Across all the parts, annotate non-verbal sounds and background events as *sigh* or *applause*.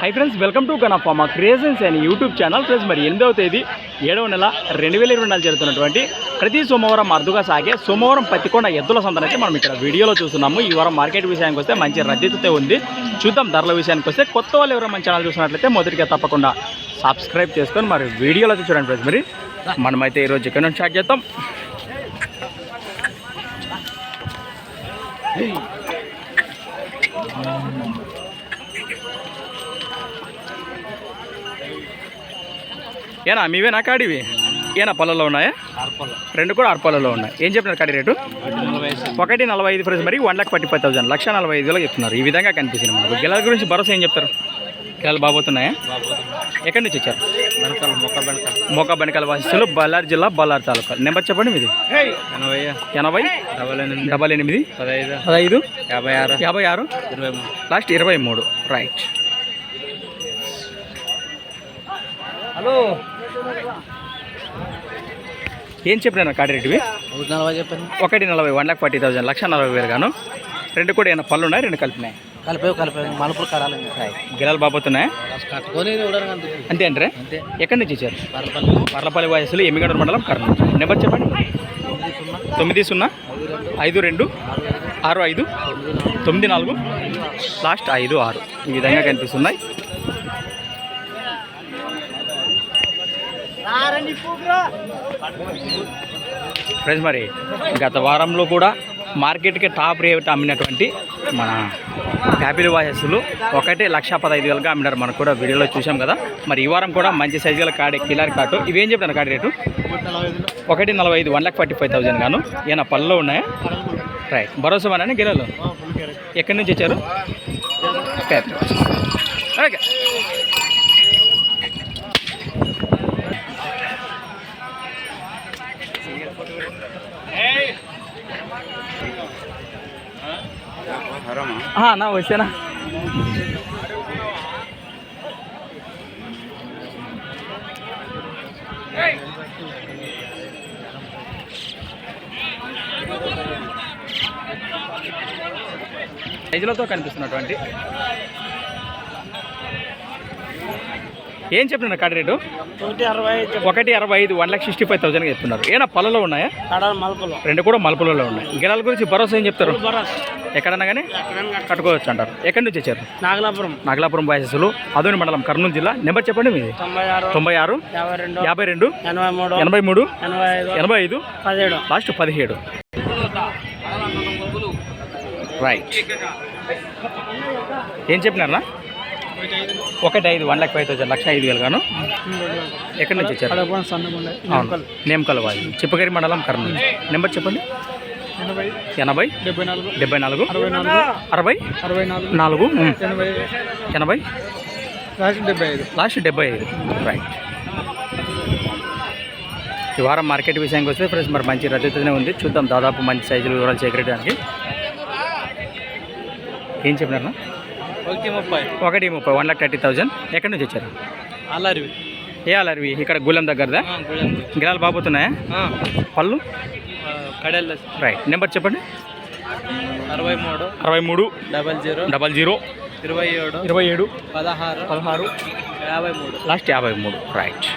High friends welcome to గనఫా మా creations అని యూట్యూబ్ ఛానల్ ఫ్రెండ్స్ మరి ఎనిమిదవ తేదీ ఏడవ నెల రెండు వేల ఇరవై నాలుగు జరుగుతున్నటువంటి ప్రతి సోమవారం అరుదుగా సాగే సోమవారం పత్తికొండ ఎద్దుల సందనైతే మనం ఇక్కడ వీడియోలో చూస్తున్నాము. ఈ వారం మార్కెట్ విషయానికి వస్తే మంచి రద్దీతో ఉంది. చూద్దాం ధరల విషయానికి వస్తే కొత్త వాళ్ళు ఎవరైనా మన ఛానల్ చూసినట్లయితే మొదటిగా తప్పకుండా సబ్స్క్రైబ్ చేసుకొని మరి వీడియోలో చూడండి ఫ్రెండ్స్ మరి. మనమైతే ఈరోజు ఇక్కడ నుంచి స్టార్ట్ చేద్దాం. ఏనా మీవేనా కాడివి? ఏనా పొలంలో ఉన్నాయా? రెండు కూడా అరపాలలో ఉన్నాయి. ఏం చెప్పినారు కాడి రేటు? ఒకటి నలభై ఐదు. ఫ్రెండ్స్ మరి one lakh forty five thousand లక్ష నలభై ఐదు వేలకు చెప్తున్నారు. ఈ విధంగా కనిపిస్తుంది మనకు గిలాల గురించి భరోసా ఏం చెప్తారు? గిలాలు బాబోతున్నాయా? ఎక్కడి నుంచి వచ్చారు? మోకా బెనకాల వాసిస్తులు బళ్ళారి జిల్లా బళ్ళారి తాలూకా. నెంబర్ చెప్పండి మీది. ఎనభై డబల్ ఎనిమిది. పదహైదు. యాభై ఆరు. యాభై ఆరు? లాస్ట్ ఇరవై మూడు. రైట్. హలో. ఏం చెప్పినా రేటువి ఒకటి నలభై చెప్పండి. ఒకటి నలభై వన్ లాక్ ఫార్టీ థౌసండ్ లక్ష నలభై వేలు గాను. రెండు కూడా ఏమైనా పళ్ళు ఉన్నాయి? రెండు కలిపినాయి? కలిపే కలిపే మలుపులు కడాలి గిరాలు బాబోతున్నాయి అంతే. అంటే ఎక్కడి నుంచి ఇచ్చారు పర్లపల్లి. వయసులో ఎమ్మిగడ మండలం కర్నూలు. నెంబర్ చెప్పండి. తొమ్మిది సున్నా. ఐదు రెండు ఆరు ఐదు తొమ్మిది నాలుగు లాస్ట్ ఐదు ఆరు. ఈ విధంగా కనిపిస్తున్నాయి. ఫ్రెండ్స్ మరి గత వారంలో కూడా మార్కెట్కి టాప్ రేట్ అమ్మినటువంటి మన హ్యాపీ వాయస్సులు ఒకటే లక్ష పదహైదు వేలుగా అమ్మినారు. మనం కూడా వీడియోలో చూసాం కదా. మరి ఈ వారం కూడా మంచి సైజు గల కాడే కిలారి కాటు. ఇవేం చెప్తాను కాడి రేటు? ఒకటి నలభై ఐదు one lakh forty five thousand గాను. ఏమైనా పళ్ళలో ఉన్నాయా? రైట్. భరోసా మన గిరలు ఎక్కడి నుంచి వచ్చారు? ఓకే. ఆ, నా వచ్చానా సైజులతో కనిపిస్తున్నటువంటి. ఏం చెప్పిన కాడి రేటు? ఒకటి అరవై ఒకటి అరవై ఐదు వన్ లాక్ సిక్స్టీ ఫైవ్ థౌసండ్గా చెప్తున్నారు. ఏనా పళ్ళలో ఉన్నాయా? రెండు కూడా మలుపులలో ఉన్నాయి. గిరాల గురించి భరోసా ఏం చెప్తారు? ఎక్కడన్నా కానీ కట్టుకోవచ్చు అంటారు. ఎక్కడి నుంచి వచ్చారు? నాగలాపురం. నాగలాపురం బాయసెస్లు అదోని మండలం కర్నూలు జిల్లా. నెంబర్ చెప్పండి మీది. తొంభై ఆరు యాభై రెండు ఎనభై మూడు ఎనభై ఐదు లాస్ట్ పదిహేడు. రైట్ ఏం చెప్పినారా ఒకటి ఐదు వన్ లాక్ ఫైవ్ థౌసండ్ లక్ష ఐదు వేలు గాను. ఎక్కడి నుంచి వచ్చారు? అవును. నేమకల్. వాయి చిప్పగిరి మండలం కర్నూలు. నెంబర్ చెప్పండి. ఎనభై డెబ్బై నాలుగు అరవై నాలుగు అరవై అరవై నాలుగు నాలుగు ఉమ్, ఎనభై లాస్ట్ డెబ్బై ఐదు. లాస్ట్ డెబ్బై ఐదు. రైట్ ఈ వారం మార్కెట్ విషయానికి వస్తే ఫ్రెండ్స్ మరి మంచి రద్దీతోనే ఉంది. చూద్దాం దాదాపు మంచి సైజులు వివరాలు సేకరించడానికి ఏం చెప్పినారు? ఒకటి ముప్పై. ఒకటి ముప్పై వన్ లాక్ థర్టీ థౌజండ్. ఎక్కడి నుంచి వచ్చారు? అల్లరివి. ఏ అలర్వి ఇక్కడ గుళ్ళం దగ్గరదా? గిరాలు బాబోతున్నాయా పళ్ళు? కడెల్ రైట్ నెంబర్ చెప్పండి. అరవై మూడు అరవై మూడు డబల్ జీరో. Double zero. ఇరవై ఏడు ఇరవై ఏడు పదహారు. పదహారు. యాభై మూడు లాస్ట్ యాభై మూడు రైట్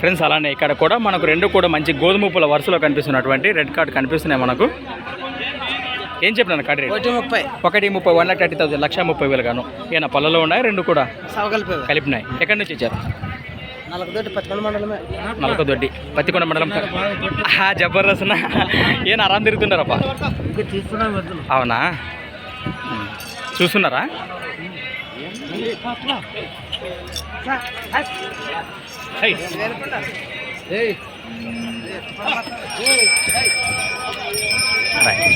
ఫ్రెండ్స్ అలానే ఇక్కడ కూడా మనకు రెండు కూడా మంచి గోధుమ పూల వరుసలో కనిపిస్తున్నటువంటి రెడ్ కార్డ్ కనిపిస్తున్నాయి మనకు. ఏం చెప్పినాను కార్డ్ రేట్? ఒకటి ముప్పై. ఒకటి ముప్పై వన్ లాక్ థర్టీ థౌసండ్ లక్ష ముప్పై వేలు గాను. ఏనా పళ్ళలో ఉన్నాయి? రెండు కూడా? కలిపినాయి. ఎక్కడి నుంచి మండలమే. నలకదొడ్డి పత్తికొండ మండలం జబర్దస్త్ ఏం ఆరాం తిరుగుతున్నారప్పా ఇంకా తీసుకున్నాం వద్దులు అవునా. చూస్తున్నారా? హై. రైట్.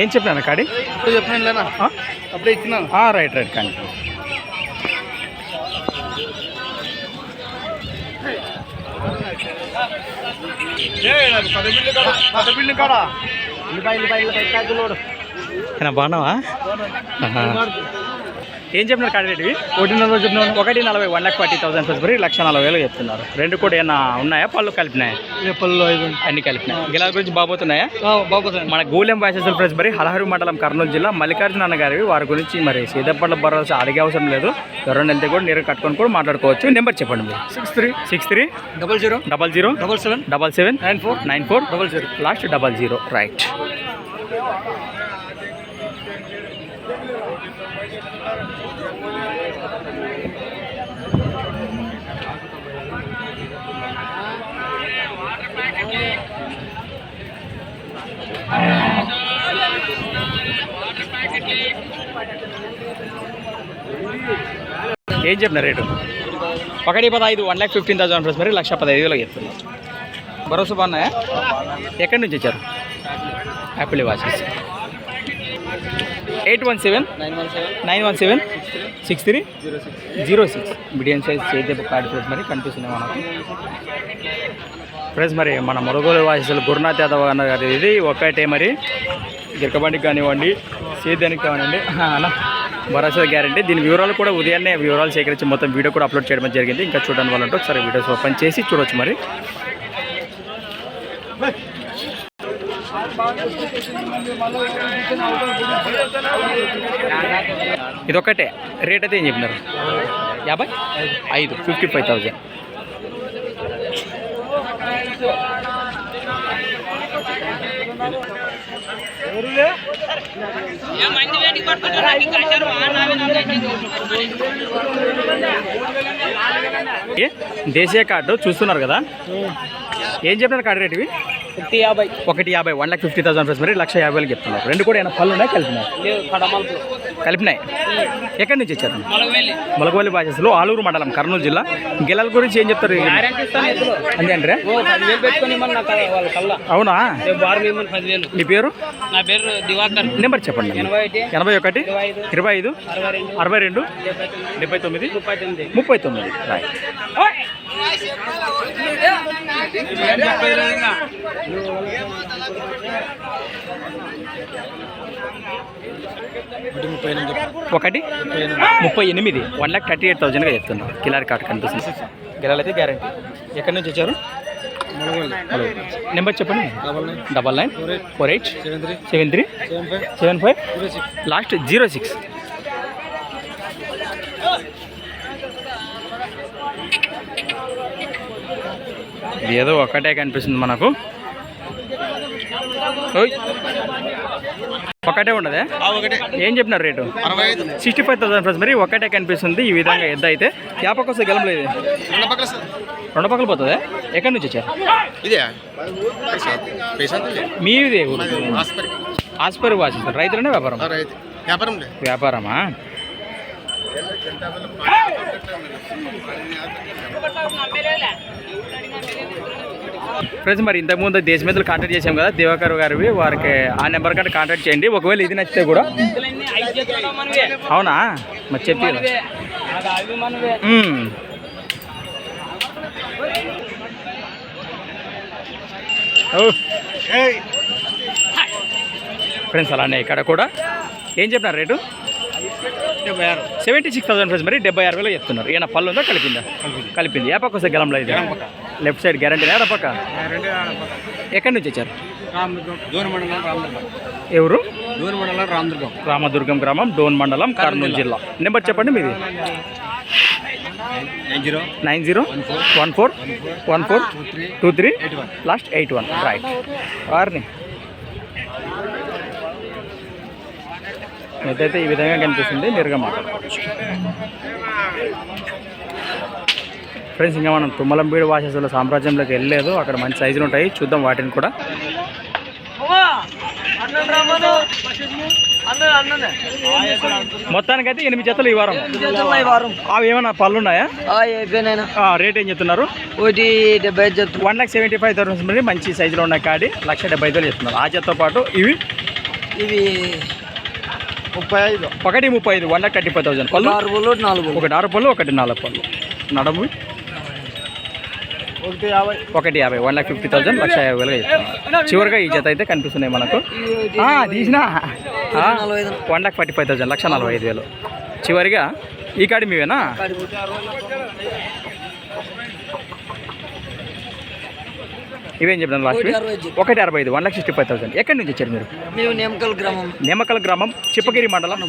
ఏం చెప్పినాను కాడి? ఇప్పుడు లేనా? అప్పుడే ఇచ్చినాను ఆ, రైట్ రైట్ కానీ. బాగున్నావా. ఏం చెప్పినారు కాడి రేటువి ఒకటి నలభై చెప్తున్నాను ఒకటి నలభై వన్ లాక్ ఫార్టీ థౌసండ్ ఫిబ్రవరి లక్ష నలభై వేలు చెప్తున్నారు. రెండు కూడా ఏమైనా ఉన్నాయా? పళ్ళు కలిపినాయా? పళ్ళు అన్ని కలిపినాయి? గిలాల గురించి బాబోతున్నాయా బాబు మన గూలెం వాయిసెస్ ప్రెస్ మరి హలహరి మండలం కర్నూలు జిల్లా మల్లికార్జున అన్న గారి వారి గురించి మరి సీతపట్ల భరోసా అడిగే అవసరం లేదు. ఎవరైనా వెళ్తే కూడా నీరు కట్టుకొని కూడా మాట్లాడుకోవచ్చు. నెంబర్ చెప్పండి మీరు. Six three. Six three. Double zero. Double zero. Double seven. Double seven. Nine four. Nine four. Double zero. Last double zero. Right. ఏం చెప్పిన రేటు? ఒకటి పదహైదు one lakh fifteen thousand plus మరి లక్ష పదహైదు వేలకు చెప్తున్నారు భరోసా బాగున్నాయా? ఎక్కడి నుంచి వచ్చారు? Apple watches eight one seven? Nine one seven? Six three? Zero six. Zero six medium size చేతి కార్డ్ ఫ్రెండ్స్ మరి కనిపిస్తుంది మనకు. ఫ్రెండ్స్ మరి మన మురగోలు వాయిస్లు గురునాథ్ యాదవ్ అన్నారు ఇది. ఒకటే మరి. గిరకబండికి కానివ్వండి సేద్యానికి కానివ్వండి. ఆ, *laughs* అన్న భరోసా గ్యారంటీ. దీని వివరాలు కూడా ఉదయాన్నే వివరాలు సేకరించి మొత్తం వీడియో కూడా అప్లోడ్ చేయడం జరిగింది. ఇంకా చూడడం వల్ల ఒకసారి వీడియోస్ ఓపెన్ చేసి చూడొచ్చు మరి. ఇదొక్కటే. రేట్ అయితే ఏం చెప్పినారు? యాభై? ఐదు. ఫిఫ్టీ ఫైవ్ థౌజండ్ దేశీయ కార్డు చూస్తున్నారు కదా? ఏం చెప్పినారు కార్డు రేట్ ఇవి? ఫిఫ్టీ యాభై. ఒకటి యాభై one lakh fifty thousand plus మరి లక్ష యాభై వేలు చెప్తున్నారు రెండు కూడా ఏమైనా పళ్ళు ఉన్నాయి? కలిపినాయి? కలిపినాయి? ఎక్కడి నుంచి వచ్చారు మొలగవల్లి భాషలో ఆలూరు మండలం కర్నూలు జిల్లా. గిల్లల గురించి ఏం చెప్తారు? అంతే అంటే కల్లా అవునా? మీ పేరు? నా పేరు దివాకర్. నెంబర్ చెప్పండి. ఎనభై ఒకటి ఒకటి ఇరవై ఐదు అరవై రెండు డెబ్బై తొమ్మిది ముప్పై తొమ్మిది. ముప్పై తొమ్మిది. ఒకటి ముప్పై ఎనిమిది వన్ లాక్ థర్టీ ఎయిట్ థౌజండ్గా చెప్తున్నారు కిలార్ కార్డ్ కనిపిస్తుంది. గిలాలు అయితే గ్యారంటీ. ఎక్కడి నుంచి వచ్చారు? హలో. నెంబర్ చెప్పండి. Double nine. Double nine four eight. Seven three. Seven three seven five. Last zero six. ఇది ఏదో ఒక్కటే కనిపిస్తుంది మనకు. ఓయ్. ఒక్కటే ఉండదే? ఒకటే. ఏం చెప్పినారు రేటు? సిక్స్టీ ఫైవ్ థౌసండ్ ప్లస్ మరి ఒక్కటే కనిపిస్తుంది ఈ విధంగా ఎద్ద అయితే. వ్యాపకం వస్తే గెలవలేదు రెండు పక్కల సార్. రెండు పక్కల పోతుంది? ఎక్కడి నుంచి వచ్చారు? ఇదే. పైసా మీదే ఊరు. ఆస్పరి. ఆస్పరి వాసి రైతులనే వ్యాపారం? వ్యాపారమా? ఫ్రెండ్స్ మరి ఇంతకుముందు దేశ మీద కాంటాక్ట్ చేసాం కదా దివాకర్ గారివి వారికి ఆ నెంబర్ కంటే కాంటాక్ట్ చేయండి. ఒకవేళ ఇది నచ్చితే కూడా. అవునా? మరి చెప్పి ఫ్రెండ్స్ అలానే ఇక్కడ కూడా. ఏం చెప్పినారు రేటు? డెబ్బై ఆరు. సెవెంటీ సిక్స్ థౌసండ్ ఫ్రెండ్స్ మరి డెబ్బై ఆరు వేలు చెప్తున్నారు. ఈయన పళ్ళు ఉందా కలిపిందా? కలిపింది. ఏ పక్క వస్తే గలంలో ఇది? లెఫ్ట్ సైడ్ గ్యారంటీ లేదా పక్క? ఎక్కడి నుంచి వచ్చారు? ఎవరు? రామదుర్గం. రామదుర్గం గ్రామం డోన్ మండలం కర్నూలు జిల్లా. నెంబర్ చెప్పండి మీది. Nine zero. One four. One four. Two three. Last eight one. Right. వారిని అయితే ఈ విధంగా కనిపిస్తుంది. నేరుగా మాట్లాడుకోవచ్చు. ఫ్రెండ్స్ ఇంకా మనం తుమ్మలంబీడు వాసేసుల సామ్రాజ్యంలోకి వెళ్ళలేదు. అక్కడ మంచి సైజులు ఉంటాయి. చూద్దాం వాటిని కూడా. మొత్తానికైతే ఎనిమిది జతలు ఈ వారం. వారం అవి ఏమైనా పళ్ళు ఉన్నాయా? రేట్ ఏం చెప్తున్నారు? ఒకటి డెబ్బై ఐదు one lakh seventy five thousand మంచి సైజులో ఉన్న కాడి లక్ష డెబ్బై ఐదు చెప్తున్నారు. ఆ జతతో పాటు ఇవి ఇవి? ముప్పై ఐదు. ఒకటి ముప్పై ఐదు one lakh thirty five thousand పళ్ళు ఆరు బోలు నాలుగు ఒకటి ఆరు పళ్ళు ఒకటి నాలుగు పళ్ళు. నడము? ఒకటి యాభై. ఒకటి యాభై వన్ లాక్ ఫిఫ్టీ థౌసండ్ లక్ష యాభై వేలుగా చెప్తున్నారు చివరిగా ఈ జత అయితే కనిపిస్తున్నాయి మనకు. ఆ, తీసినా? నలభై ఐదు one lakh forty five thousand లక్ష నలభై ఐదు వేలు. చివరిగా ఈ కాడి మీవేనా? ఇవేం చెప్పినాను లాస్ట్ ఒకటి అరవై ఐదు one lakh sixty five thousand ఎక్కడి నుంచి వచ్చారు మీరు? మేము నేమకల్ గ్రామం. నేమకల్ గ్రామం చిప్పగిరి మండలం.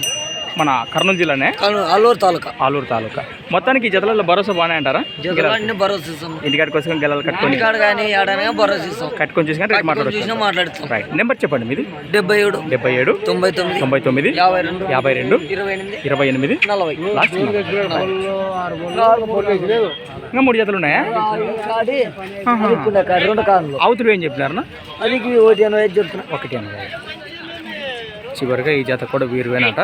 మన కర్నూలు జిల్లానే? అల్లూరు తాలూకా. ఆలూరు తాలూకా. మొత్తానికి ఈ జతలలో భరోసా బాగానే అంటారా? ఇంటికాడికి కోసం గెలలు కట్టుకొని కట్టుకొని రేట్ చూసినా మాట్లాడుతాం. రైట్ నెంబర్ చెప్పండి మీది. డెబ్బై ఏడు డెబ్బై ఏడు తొంభై తొమ్మిది తొంభై తొమ్మిది యాభై రెండు యాభై రెండు ఇరవై ఎనిమిది నలభై. ఇంకా మూడు జతలు ఉన్నాయా? అవతులు ఏం చెప్పినారన్నా? అది ఒకటి ఎనభై చెప్తున్నా. ఒకటి ఎనభై చివరిగా ఈ జత కూడా వీరువేనట.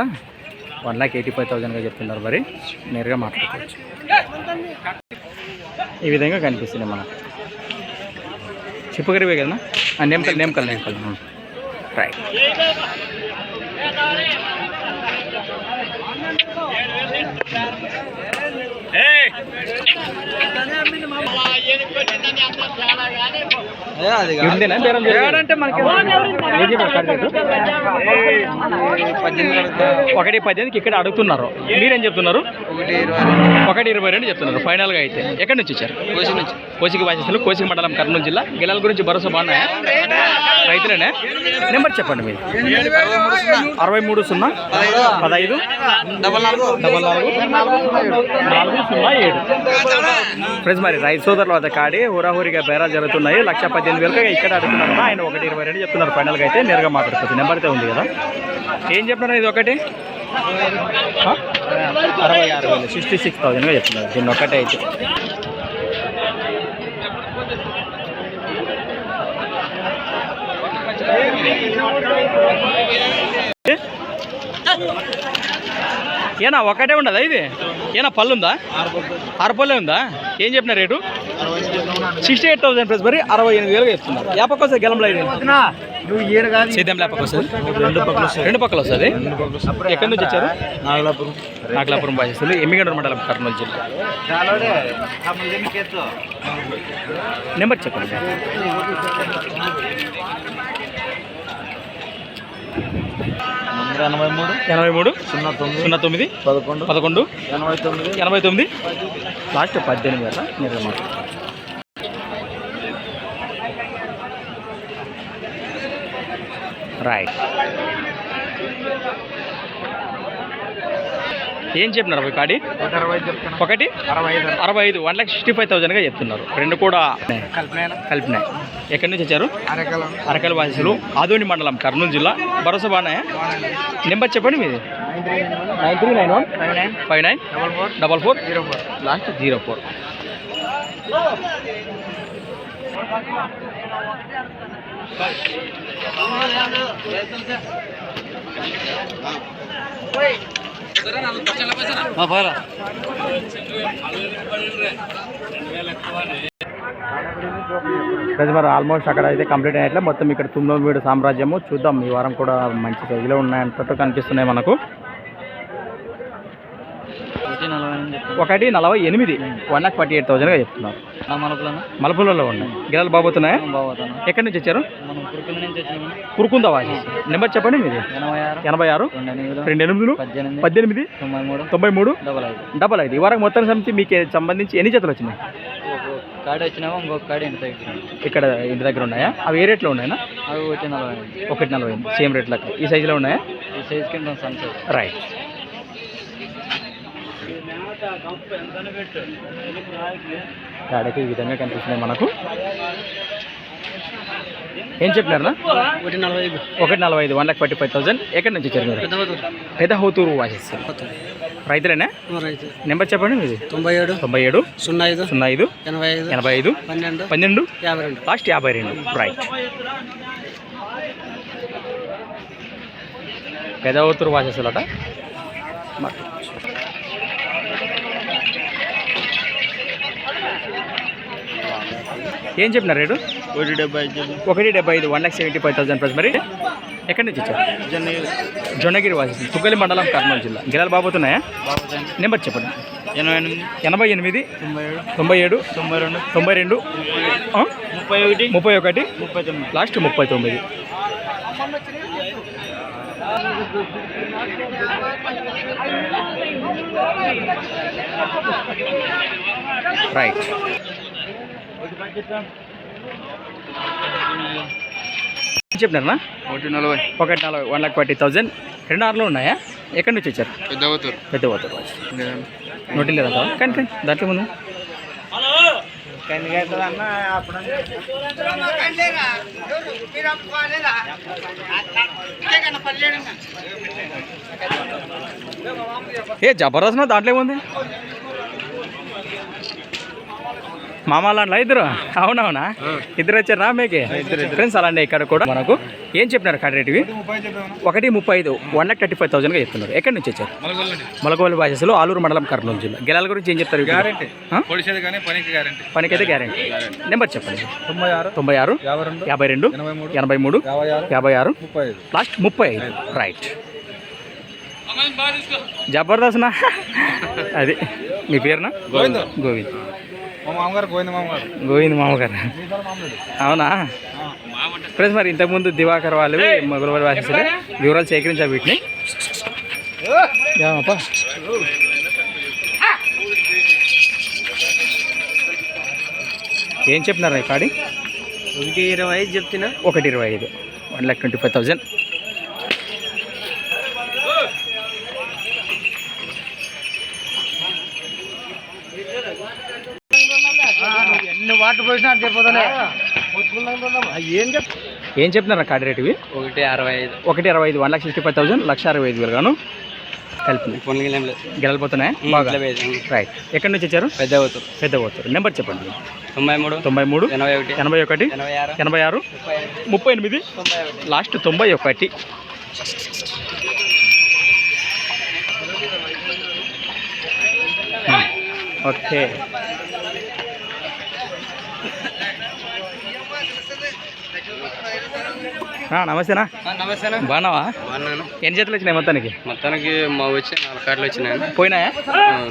వన్ ల్యాక్ ఎయిటీ ఫైవ్ థౌజండ్గా చెప్తున్నారు మరి. నేరుగా మాట్లాడుకోవచ్చు. ఈ విధంగా కనిపిస్తుంది మనకు చిప్పగరివే కదా నేమకల్ నేమకల్ నేమకల్ రైట్ ఉందేనా ఒకటి పద్దెనిమిదికి ఇక్కడ అడుగుతున్నారు. మీరేం చెప్తున్నారు? ఒకటి ఇరవై రెండు చెప్తున్నారు ఫైనల్గా అయితే. ఎక్కడి నుంచి వచ్చారు? కోసి నుంచి కోసికి మండలం కర్నూలు జిల్లా. గిలాల గురించి భరోసా బాగున్నాయా? రైతులేనే? నెంబర్ చెప్పండి మీరు. అరవై మూడు సున్నా పదహైదు డబల్ నాలుగు. నాలుగు సున్నా ఏడు. ఫ్రెండ్స్ మరి రైతు సోదరుల వద్ద కాడి హోరాహోరీగా బేరాలు జరుగుతున్నాయి. లక్ష పద్దెనిమిది వేలుగా ఇక్కడ అడుగుతున్నారు ఆయన ఒకటి ఇరవై రెండు చెప్తున్నారు. ఫైనల్గా అయితే నేరుగా మాట్లాడుకోవచ్చు నెంబర్ అయితే ఉంది కదా? ఏం చెప్తున్నారు ఇది ఒకటి? అరవై ఆరు వేలు. సిక్స్టీ సిక్స్ థౌజండ్గా చెప్తున్నారు. దీన్ని ఒకటే అయితే. ఏనా ఒకటే ఉండదా ఇది? ఏనా పళ్ళు ఉందా? ఆరు పళ్ళే ఉందా? ఏం చెప్పిన rate? Sixty eight thousand plus మరి అరవై ఎనిమిది వేలుగా చెప్తున్నారు. ఏ పక్క వస్తుంది గెలంలో సేద్యం లేపక వస్తుంది రెండు పక్కలు వస్తుంది ఎక్కడి నుంచి వచ్చారు? నాగలాపురం. నాగలాపురం బాధిస్తులు ఎమ్మిగండ్ర మండలం కర్నూలు జిల్లా. నెంబర్ చెప్పండి. ఎనభై మూడు? ఎనభై మూడు? సున్నా తొమ్మిది? సున్నా తొమ్మిది? పదకొండు? పదకొండు? ఎనభై తొమ్మిది? ఎనభై తొమ్మిది? లాస్ట్ పద్దెనిమిది కదా మీరు రైట్. ఏం చెప్పినారు అవి కాడి? ఒకటి? అరవై ఐదు. అరవై ఐదు. వన్ లాక్ సిక్స్టీ ఫైవ్ థౌసండ్గా చెప్తున్నారు. రెండు కూడా కలిపిన. కలిపినాయి ఎక్కడి నుంచి వచ్చారు? అరకలం. అరకల వాసులు ఆదోని మండలం కర్నూలు జిల్లా. భరోసా బాగున్నాయా? నెంబర్ చెప్పండి మీది. Nine three nine one. Five nine five nine. Double four double four zero four. Last zero four. ప్రతి మరి ఆల్మోస్ట్ అక్కడ అయితే కంప్లీట్ అయినట్లే. మొత్తం ఇక్కడ తుందోమీడు సామ్రాజ్యము. చూద్దాం ఈ వారం కూడా మంచి సైజులో ఉన్నాయంటట్టు కనిపిస్తున్నాయి మనకు. ఒకటి నలభై ఎనిమిది వన్ లాక్ ఫార్టీ ఎయిట్ థౌసండ్గా చెప్తున్నారు. మలపులలో ఉన్నాయి. గిరాలు బాబోతున్నాయా ఎక్కడి నుంచి వచ్చారు? మనం కురుకుల నుంచి వచ్చినాము కురుకుందా వాసి? నెంబర్ చెప్పండి మీది. ఎనభై ఆరు రెండు ఎనిమిది రెండు ఎనిమిదిలు పద్దెనిమిది తొంభై మూడు డబల్ ఐదు. ఈ వారం మొత్తం సమితి మీకు సంబంధించి ఎన్ని జతలు వచ్చినాయి? కాడి వచ్చినామో ఇంకొక కాడి ఎంత తగ్గించాము ఇక్కడ ఇంటి దగ్గర ఉన్నాయా? అవి ఏ రేట్లో ఉన్నాయా అవి ఒకటి నలభై ఒకటి నలభై సేమ్ రేట్లకు ఈ సైజులో ఉన్నాయా? ఈ సైజ్ కింద రైట్ గాడకి ఈ విధంగా కనిపిస్తున్నాయి మనకు. ఏం చెప్పినారనా ఒకటి నలభై ఐదు. ఒకటి నలభై ఐదు one lakh forty five thousand ఎక్కడి నుంచి వచ్చారు మీరు? పెద్ద హోతూరు వాసెస్. రైతులేనా? రైతు. నెంబర్ చెప్పండి మీది. తొంభై ఏడు తొంభై ఏడు సున్నా ఐదు సున్నా ఐదు ఎనభై ఐదు ఎనభై ఐదు పన్నెండు పన్నెండు యాభై రెండు. లాస్ట్ యాభై రెండు. రైట్ పెద్ద హోతూరు వాసెస్లట. ఏం చెప్పినారు రేటు? ఒకటి డెబ్బై ఐదు ఒకటి డెబ్బై ఐదు one lakh seventy five thousand plus మరి? ఎక్కడి నుంచి వచ్చారు? జొన్నగిరి. వాసి తుగ్గలి మండలం కర్నూలు జిల్లా. గిరాలు బాబోతున్నాయా నెంబర్ చెప్పండి. ఎనభై ఎనిమిది. ఎనభై ఎనిమిది తొంభై ఏడు. తొంభై రెండు. తొంభై రెండు? ముప్పై ఒకటి. ముప్పై ఒకటి. ముప్పై తొమ్మిది. లాస్ట్ ముప్పై తొమ్మిది. రైట్ చెప్పినారనా ఒకటి నలభై. ఒకటి నలభై వన్ లాక్ ఫార్టీ థౌజండ్ రెండు ఆరులో ఉన్నాయా? ఎక్కడి నుంచి వచ్చారు? పెద్ద అవుతారు పెద్ద నోటి లేదంట కానీ కానీ దాంట్లో ముందు ఏ జబర్దస్త్ దాంట్లో ఏముంది? మామ లాంటి ఇద్దరు? అవునవునా? ఇద్దరు వచ్చారా మీకే? ఫ్రెండ్స్ అలాంటి ఇక్కడ కూడా మనకు ఏం చెప్పినారు కాడ రేటువి? ఒకటి ముప్పై ఐదు వన్ లాక్ థర్టీ ఫైవ్ థౌసండ్గా చెప్తున్నారు. ఎక్కడి నుంచి వచ్చారు? మొలకవల్లి భాషలో ఆలూరు మండలం కర్నూలు జిల్లా. గెలాల గురించి ఏం చెప్తారు పనికైతే గ్యారెంటీ. నెంబర్ చెప్పండి. తొంభై ఆరు తొంభై ఆరు యాభై రెండు ఎనభై మూడు యాభై ఆరు లాస్ట్ ముప్పై ఐదు. రైట్ జబర్దస్త్ అది. మీ పేరునా? గోవింద్. గోవింద్. మా మామగారు గోవింద మామగారు. గోవింద్ మామగారు. అవునా? ఫ్రెండ్స్ మరి ఇంతకుముందు దివాకర్ వాళ్ళ వాసిస్తులే వివరాలు సేకరించా వీటిని. ఏం చెప్పినారు ఈ కాడి? ఒకటి ఇరవై ఐదు చెప్తున్నా. ఒకటి ఇరవై ఐదు. One lakh twenty five thousand ఎన్ని వాటర్ పోసినా ఏం చెప్ ఏం చెప్తున్నారు కాడి రేట్ ఇవి? ఒకటి అరవై ఐదు. ఒకటి అరవై ఐదు one lakh sixty five thousand లక్ష అరవై ఐదు వేలు గాను కలిపి గెలపోతున్నాయి బాగా. రైట్ ఎక్కడి నుంచి వచ్చారు? పెద్ద అవుతారు పెద్ద పోతారు నెంబర్ చెప్పండి. తొంభై మూడు తొంభై మూడు ఎనభై ఒకటి ఎనభై ఒకటి ఎనభై ఆరు ముప్పై ఎనిమిది లాస్ట్ తొంభై ఒకటి. ఓకే నమస్తేనా? నమస్తేనా? బాగున్నావా? బాగున్నాను. ఎన్ని జతలు వచ్చినాయి మొత్తానికి? మొత్తానికి మా వచ్చి నాలుగు కార్డులు వచ్చినాయి. పోయినాయా?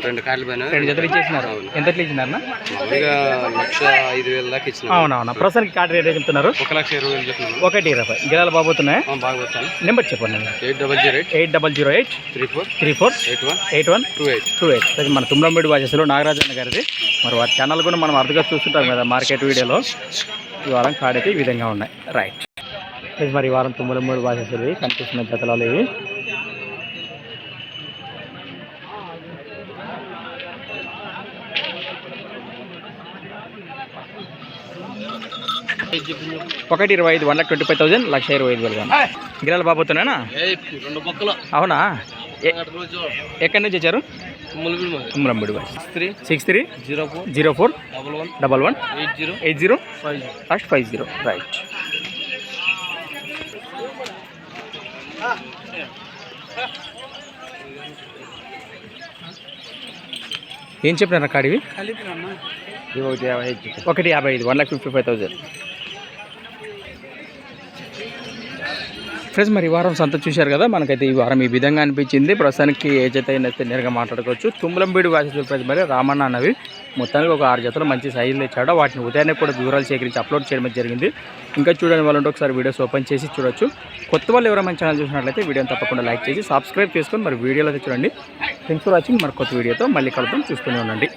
రెండు కార్డులు పోయినా రెండు జతలు ఇచ్చేసినారు. ఎంత మామూలుగా లక్ష ఐదు వేల దాకా ఇచ్చిన అవునవునా. ప్రస్తుతానికి కార్డు రేట్ చెప్తున్నారు? ఒక లక్ష ఇరవై వేలు చెప్తున్నాను ఒకటి ఇరవై. గిరాలు బాబోతున్నాయా ఆ, బాగా వచ్చాను నెంబర్ చెప్పండి eight double zero eight. Eight double zero eight. Three four. Three four. Eight one. Eight one. Two eight. Two eight. అది మన తుమ్లంబేడి వాచెస్లో నాగరాజన్న గారిది. మరి వారి ఛానల్ కూడా మనం అర్థంగా చూస్తుంటాం కదా మార్కెట్ వీడియోలో. ఈ వారం కాడైతే ఈ విధంగా ఉన్నాయి. రైట్ ఇది మరి ఈ వారం తుమ్మలంబేడి వాచెస్ ఇవి కనిపిస్తున్న జతలలో ఇవి. ఒకటి ఇరవై ఐదు one lakh twenty five thousand లక్ష ఇరవై ఐదు వేలు గిరాల బాబోతున్నానా అవునా? ఎక్కడి నుంచి వచ్చారు? Tummalambedi watches three six three zero four zero four double one double one eight zero eight zero five zero. Last five zero. Right ఏం చెప్పినారు కాడివి ఒకటి యాభై ఐదు. ఒకటి యాభై ఐదు. One lakh fifty five thousand friends మరి ఈ వారం సంత చూశారు కదా మనకైతే ఈ వారం ఈ విధంగా అనిపించింది. ప్రస్తుతానికి ఏ జత అయితే నేరుగా మాట్లాడుకోవచ్చు. తుమ్మలంబీడు వాసి చెప్పేసి మరి రామన్న అన్నవి. మొత్తానికి ఒక ఆరు జతలు మంచి సైజులు ఇచ్చాడు వాటిని ఉదయాన్నే కూడా వివరాలు సేకరించి అప్లోడ్ చేయడం జరిగింది. ఇంకా చూడని వాళ్ళు ఒకసారి వీడియోస్ ఓపెన్ చేసి చూడొచ్చు. కొత్త వాళ్ళు ఎవరైనా మన ఛానల్ చూసినట్లయితే వీడియోని తప్పకుండా లైక్ చేసి సబ్స్క్రైబ్ చేసుకొని మరి వీడియోలో అయితే చూడండి. థ్యాంక్స్ ఫర్ వాచింగ్ మరి కొత్త వీడియోతో మళ్ళీ కలుద్దాం. చూస్తూనే ఉండండి.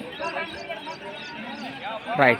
రైట్